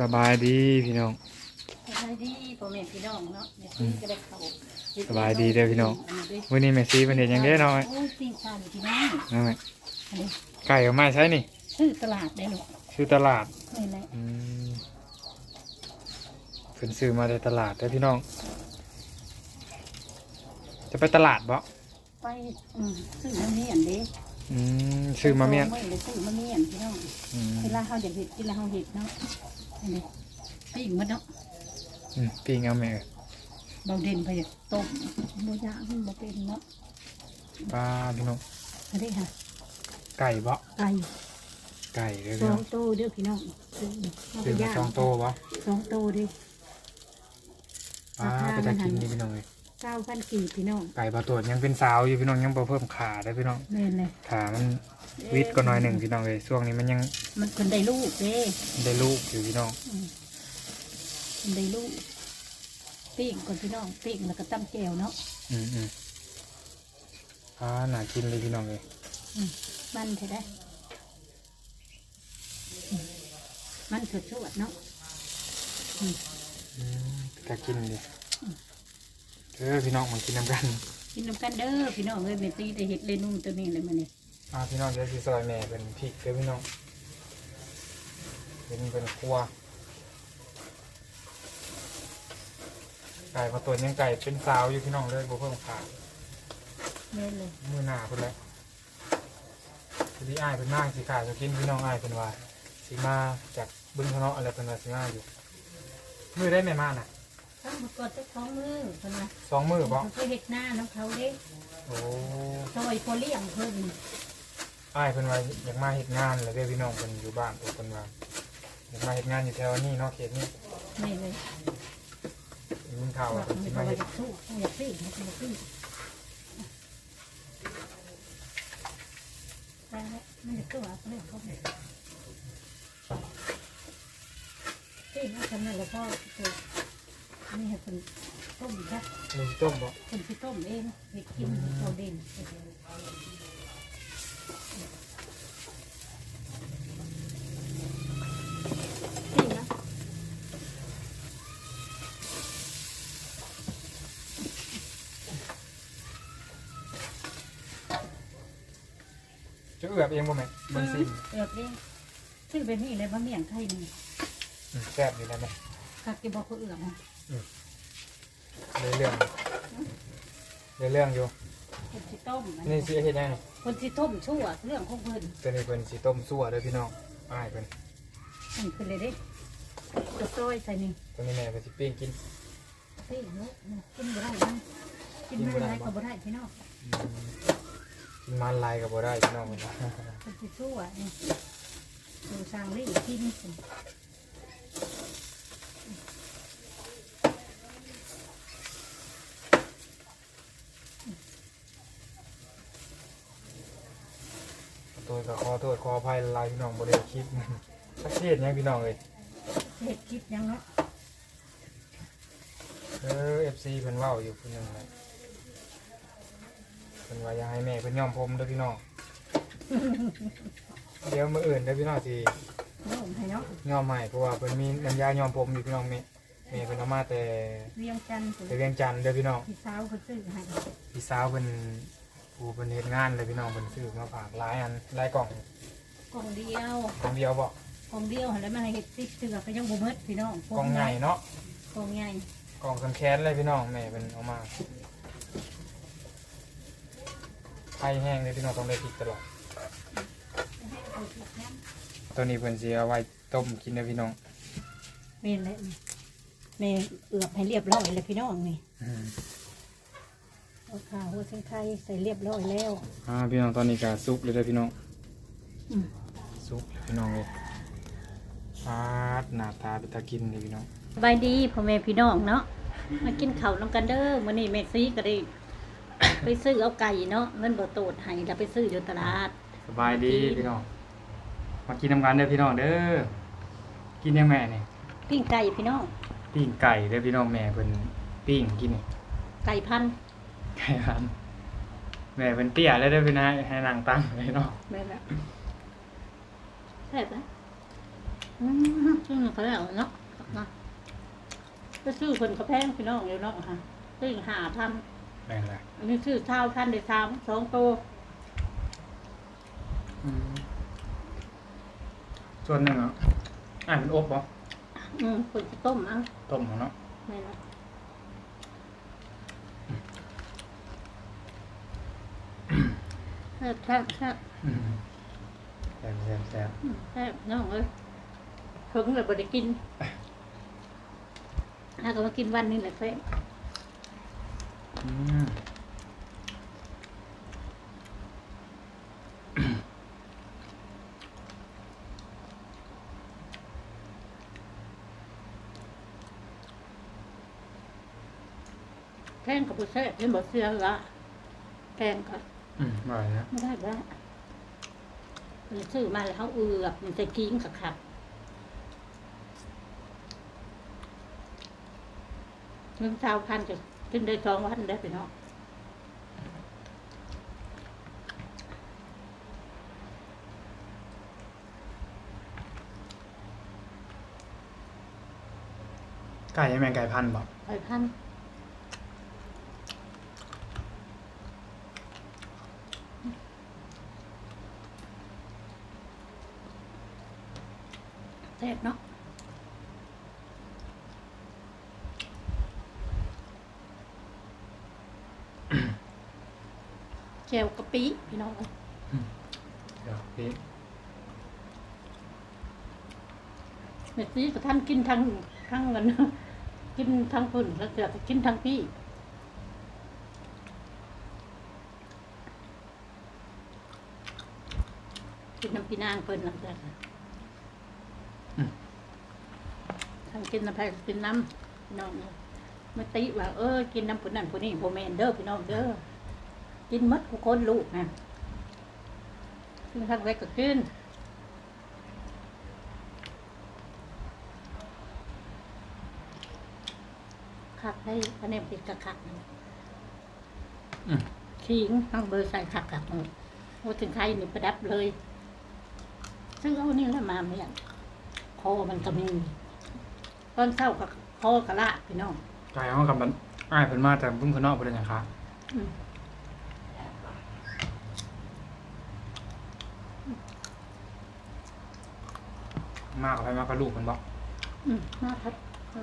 สบายดีพี่น้อง สบายดีพ่อแม่พี่น้องเนาะเดี๋ยวพี่ก็ได้เข้าสบายดีเด้อพี่น้องอันนี้วันนี้แม่ซีเพิ่นเห็นหยังเด้น้อยโอ้ยปิ้งปลาอยู่พี่น้องนั่นแหละอันนี้ไก่เอามาใช้นี่ซื้อตลาดได้หนูซื้อตลาดนี่แหละอืมเพิ่นซื้อมาในตลาดเด้อพี่น้อง จะไปตลาดบ่ไปอืมซื้อมะเมียนเด้ อืมซื้อมาเมียนไม่ได้ซื้อมะเมียนพี่น้องอืมเวลาเขาอยากเห็ดเวลาเขาเห็ดเนาะอันนี้ปิ้งหมันเนาะอืมปิ้งเอาแม่เอ้ยเบาเด่นไปอยากต้มโบยางบ่เป็นเนาะปลาพี่น้องอันนี้ค่ะไก่บ่ไก่ไก่เด้อสพี่อน้องงโตเด้อพี่น้องซื้อเอาไปซื้อมาย่างสองโตบ่สองโตเด้อปลาไปจะกินนี่พี่น้องเลย เก้าพันกี่พี่น้องไก่ปลาตัวยังเป็นสาวอยู่พี่น้องยังบ่เพิ่มขาได้อพี่น้องแม่นเลยขามันวิดก็น้อยหนึ่งพี่น้องเลยช่วงนี้มันยังมันคนได้ลูกเด้ได้ลูกอยู่พี่น้องอืมคนได้ลูกปิ้งก่อนพี่น้องปิ้งแล้วก็ตั้มแก้วเนาะอืมอืมอ่าน่ากินเลยพี่น้องเลยมันใช่ได้อืมมันสดชวดเนาะอืมก็กินดิ เออพี่น้องมากินน้ำกันกินน้ำกันเด้อพี่น้องเอ้ยเมตีได้เห็ดเลยนุ่มตัวนี้เลยมันนี่อ่าพี่น้องเดี๋ยวสิซอยแม่เป็นพริกเด้อพี่น้องเป็นเป็นครัวไก่มาตัวยังไก่เป็นสาวอยู่พี่น้องเลยบ่เพิ่มขาเล่นเลยมือหน้าเพิ่นแหล้วทีนี้อ้ายเป็นนั่งสิขาจะกินพี่น้องอ้ายเป็นว่าสิมาจากบึงพะเนาะอะไรเป็นว่าสิมาอยู่มือได้ไม่มาน่ะ ต้องมากดเจ้าของมือเพิ่นนะสองมือบ่เขาเคยเห็ดหน้าน้ำเขาเด้โอ้ซอยโพเลียงเพิ่นอ้ายเพิ่นว่าอยากมาเฮ็ดงานแล้วเด้อพี่น้องเพิ่นอยู่บ้านเพิ่นว่าอยากมาเฮ็ดงานอยู่แถวนี้เนาะเขตนี้นี่เลยยินข่าวว่าว่าเพิ่นมัสินมาเขาเฮ็ดอยากสู้เขาอยากปิ้งเขาอยากปิ้งได้แล้วมันจะตัวเขาเลยเขาเลยปิ้งเอาทำนั่นแล้วก็ตัวนี่ให้ คนต้มนะมีต้มบ่คนที่ต้มเองเห็ดกินเราเด่นปิ้งนะจะเอือบเองบ่แม่เบิ่งซิมเอือบเองซึ่งเป็นนี่เลยบะเมี่ยงไทยนี่อืมแซ่บอยู่แล้วแม่กักกิบอกเขาเอือบนะ ได้เรื่องได้เรื่องอยู่คนที่ต้มนี่สิเฮ็ดยังไงคนที่ต้มชั่วเรื่องของเพิ่นตัวนี้เพิ่นสิต้มซั่วเด้อพี่น้องอ้ายเพิ่นอันคือเลยเด้ตัวซอยใส่นี่ตัวนี้แม่เพิ่นสิปิ้งกินปิ้งเนาะกินบ่ได้นะกินไม่ได้ก็บ่ได้พี่น้องอืมกินมันลายก็บ่ได้พี่น้องเพิ่นว่าคนที่ชั่วนี่ดูสร้างนี่กินตั วก็ขอโทษขออภัยหลายพี่น้องบ่ได้คลิปสักเทศยังพี่น้องเอ้ยเห็ดกินยังเนาะเออ FC เพิ่นเว้าอยู่เพิ่นนึงเลยเพิ่นว่าอยากให้แม่เพิ่นยอมผมเด้อพี่น้อง เดี๋ยวมื้ออื่นเด้อพี่น้องสิโอ้ให้เนาะยอมใหม่เพราะว่าเพิ่นมีน้ำยายอมผมอยู่พี่น้องแม่แม่เพิ่นเอามาแต่เรียงจันทร์แต่เวียงจันทน์เด้อพี่น้อง พี่สาวเขาซื้อให้พี่สาวเพิ่น ผู้เพิ่นเฮ็ดงานเลยพี่น้องเพิ่นซื้อมาฝากหลายอันหลายกล่องกล่องเดียวกล่องเดียวบ่กล่องเดียวแล้วมันให้เห็ดติดเสือก็ยังบ่หมดพี่น้องกล่องใหญ่เนาะกล่องใหญ่กล่องสำแคนเลยพี่น้องแม่เป็นเอามาไข่แห้งเลยพี่น้องต้องได้พริกตลอดตัวนี้เพิ่นสิเอาไว้ต้มกินนะพี่น้องเมนเลยเมนเอือบให้เรียบร้อยเลยพี่น้องนี่อืม เอาข้าวหัวเส้นไข่ใส่เรียบร้อยแล้ว อ่าพี่น้องตอนนี้ก็สุกเลยเด้อพี่น้องอืมสุกเลยพี่น้องเลยปาดหน้าตาเป็นตากินเลยพี่น้องสบายดีพ่อแม่พี่น้องเนาะมากินข้าวน้ำกันเด้อมื้อนี้แม่ซีก็ได้ ไปซื้อเอาไก่เนาะเงินบ่โตดให้แล้วไปซื้ออยู่ตลาดสบายดีพี่น้องมากินน้ำกันเด้อพี่น้องเด้อกินยังแม่นี่ปิ้งไก่พี่น้องปิ้งไก่เด้อพี่น้องแม่เพิ่นปิ้งกินนี่ไก่พันธุ์ ไก่พันแม่เป็นเตี้ยแล้วได้อพี่นะให้นางตั้งเลยเนาะแม่นละแซ่บนะอืมซึ่งเขาแล้วเนาะนะไปซื้อคนกระแพงพี่น้องอยู่เนาะค่ะซื้อหาพันแม่นแหละอันนี้ซื้อเท่าพันได้สามสองโตวอืมส่วนหนึ่งอะอ่านเป็นอบบ่อืมคนจะต้มเอะต้มเอาเนาะนี่นะ แซ่บแซ่บแซ่บอืมแซ่บแซ่บแซ่บอืมแซ่บน้องเอ้ยถึงเลยบ่ได้กินถ้าก็มากินวันนี้แหละแซ่บอืมแพงกับบ่แซ่บเห็นบ่เสือละแพงก็ อืมอร่อยนะไม่ได้แล้วมันซื้อมาแล้วเขาเอือกมันจะกิ้งกับขับเงินชาวพันจะขึ้นได้สองวันได้ไปเนาะไก่ยังแมงไก่พันธุ์บ่ไปพัน แซ่บเนาะแจวกะปิพี่น้องเดี๋ยวพี่เม็ดนี้กับท่านกินทั้งทั้งเงินกินทั้งคนแล้วเสือก็กินทั้งพี่กินน้ำปีนางเพิ่นน้ำเสือ อืม ทั้ง กินน้ำแพงกินน้ำพี่น้องเลยมาติว่าเออกินน้ำผู้นั้นผู้นี้โบแมนเด้อพี่น้องเด้อกินหมดทุกคนลูกนะกินทั้งไว้ก็กินขักให้คะแนนติดกระขักอืมขิงต้องเบอร์ใส่ขักขักหมดโอ้ถึงใครนี่ประดับเลย ซึ่งเอานี่แหละมาเนี่ยคอมันก็มีต อนเช้ากับคอกระละพี่น้องไก่ห้องกับมันอ้ายเพิ่นมาแต่เพิ่งคนนอกบ่ได้หยังคะอืมมากกับไปมากกับลูกเพิ่นบ่อืมมาครับ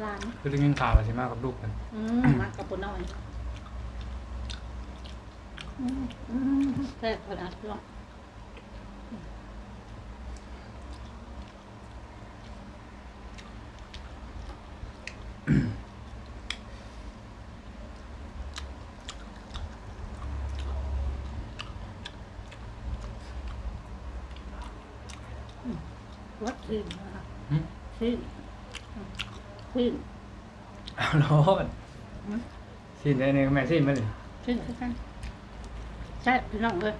ร้านคือเรื่องยินข่าวว่าสิมากับลูกเพิ่นอืมมากับปุ่นน้อยอืมอืมแซ่บขนาดนี้ วัดขึ้นนะคะหึ ขึ้นขึ้นเอาโลดอืมสิ้นได้นี่แม่สิ้นมาเลยขึ้นขึ้นกันใช่พี่น้องเลย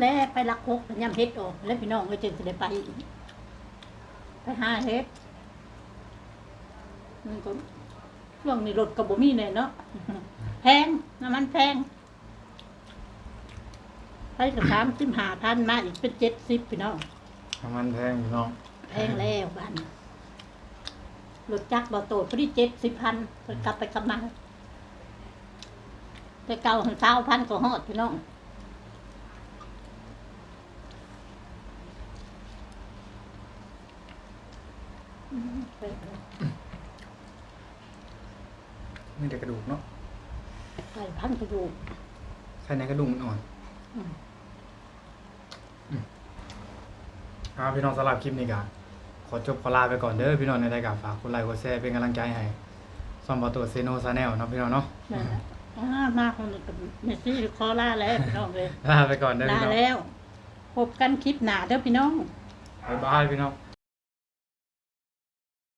แล้วไปลักพกไปย่ำเฮ็ดออก แล้วพี่น้องก็จึงจะได้ไปอีกไปหาเฮ็ดมันก็ช่วงนี้รถกับบ่มีเนี่ยเนาะแพงน้ำมันแพง ไปกับสามสิบห้าพันมาอีกเป็นเจ็ดสิบพี่น้องน้ำมันแพงอยู่น้องแพงแล้วบ้านรถจักรบ่โตดพอดีเจ็ดสิบพันเพิ่นกลับไปกลับมาแต่เก่าหันเก้าพันก็ฮอดพี่น้องอืมไปเลยมีแต่กระดูกเนาะไปพันกระดูกใส่ในกระดูกมันอ่อน อืม ครับพี่น้องสำหรับคลิปนี้ก็ขอจบขอลาไปก่อนเด้อพี่น้องในรายการฝากกดไลค์กดแชร์เป็นกำลังใจให้ซอมบอตัวเซโนซาแนลเนาะพี่น้องเนาะนั่นแหละอ่ามาคนกับเมสซี่คอล่าแล้วพี่น้องเลยลาไปก่อนเด้อลาพี่น้องแล้วพบกันคลิปหน้าเด้อพี่น้องบ๊ายบายพี่น้อง